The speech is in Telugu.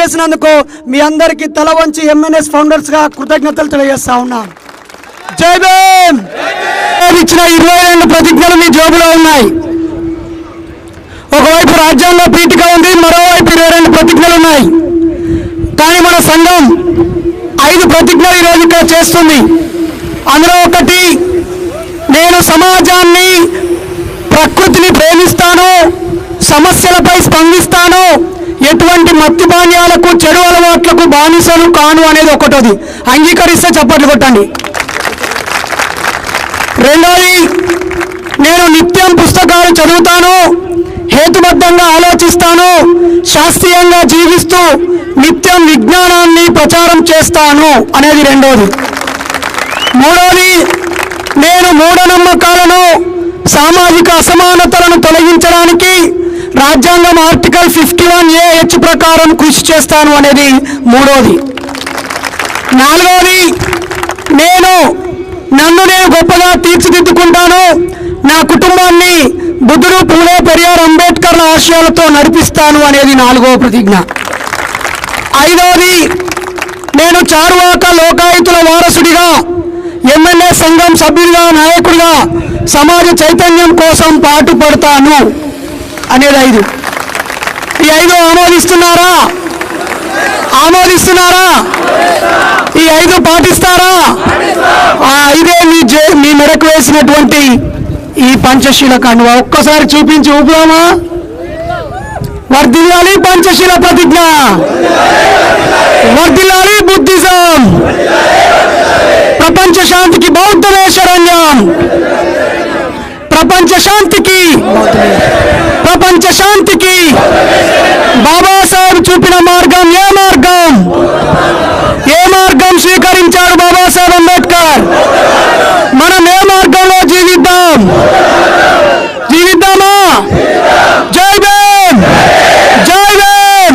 చేసినందుకు మీ అందరికీ తల వంచి ఎంఎన్ఎస్ ఫౌండర్స్గా కృతజ్ఞతలు తెలియజేస్తా ఉన్నాను జై భీమ్! ఇచ్చిన ఇరవై రెండు ప్రతిజ్ఞలు మీ జోబులో ఉన్నాయి. ఒకవైపు రాజ్యాంగంలో పీఠిక ఉంది మరోవైపు ఇరవై రెండు ప్రతిజ్ఞలు ఉన్నాయి. కానీ మన సంఘం ఐదు ప్రతిజ్ఞలు ఈరోజు ఇక్కడ చేస్తుంది. అందులో ఒకటి నేను సమాజాన్ని ప్రకృతిని ప్రేమిస్తాను సమస్యలపై స్పందిస్తాను ఎటువంటి మత్తు పానీయాలకు చెడు అలవాట్లకు బానిసలు కాను అనేది ఒకటోది. అంగీకరిస్తే చప్పట్లు కొట్టండి. రెండోది నేను నిత్యం పుస్తకాలు చదువుతాను హేతుబద్ధంగా ఆలోచిస్తాను శాస్త్రీయంగా జీవిస్తూ నిత్యం విజ్ఞానాన్ని ప్రచారం చేస్తాను అనేది రెండోది. మూడోది నేను మూఢనమ్మకాలను సామాజిక అసమానతలను తొలగించడానికి రాజ్యాంగం article fifty one A H ప్రకారం కృషి చేస్తాను అనేది మూడోది. నాలుగవది నేను నన్ను నేను గొప్పగా తీర్చిదిద్దుకుంటాను. నా కుటుంబాన్ని బుద్ధుడు పూలే పెరియార్ అంబేద్కర్ల ఆశయాలతో నడిపిస్తాను అనేది నాలుగవ ప్రతిజ్ఞ. ఐదవది నేను చారువాక లోకాయుతుల వారసుడిగా ఎమ్మెల్యే సంఘం సభ్యుడిగా నాయకుడిగా సమాజ చైతన్యం కోసం పాటుపడతాను. అనేది ఐదు. ఈ ఐదు ఆమోదిస్తున్నారా? ఆమోదిస్తున్నారా? ఈ ఐదు పాటిస్తారా? ఆ ఐదే మీ జే మీ మెడకు వేసినటువంటి ఈ పంచశీల కండువ. ఒక్కసారి చూపించి ఊపుదామా? వర్ధిల్లాలి పంచశీల ప్రతిజ్ఞ. వర్ధిల్లాలి బుద్ధిజం. ప్రపంచ శాంతికి బౌద్ధమే శరణ్యం ప్రపంచ శాంతికి ప్రపంచ శాంతికి బాబా